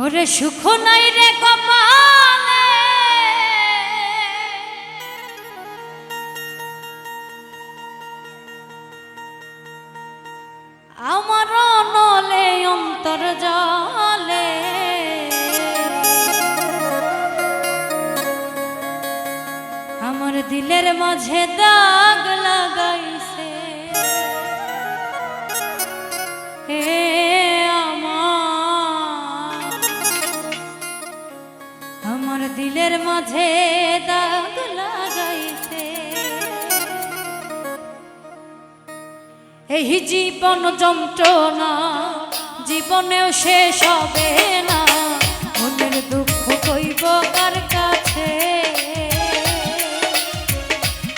ওরে সুখ নাই রে কপালে। আমার নলে অন্তর জলে। আমার দিলের মাঝে দাগ লাগাইছে। মাঝে দাগ লাগাইছে এই জীবন যন্ত্রণা জীবনেও শেষ হবে না। মনের দুঃখ কইব কার কাছে?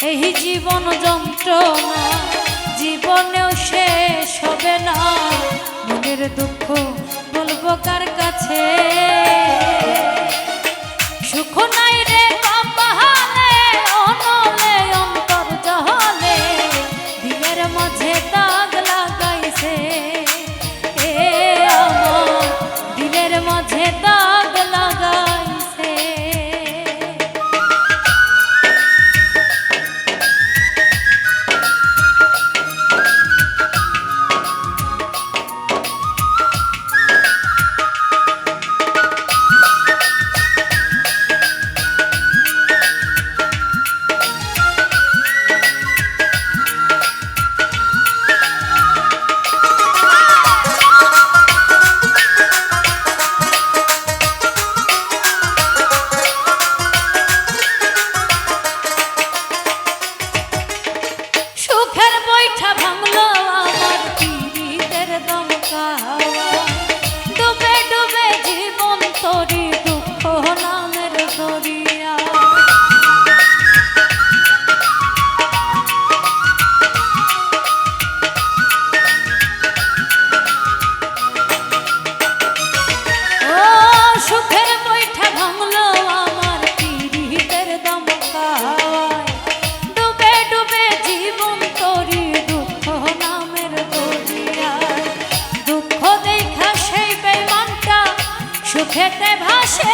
এই জীবন যন্ত্রণা জীবনেও শেষ হবে না। মনের দুঃখ বলব কার কাছে? সুখেতে ভাসে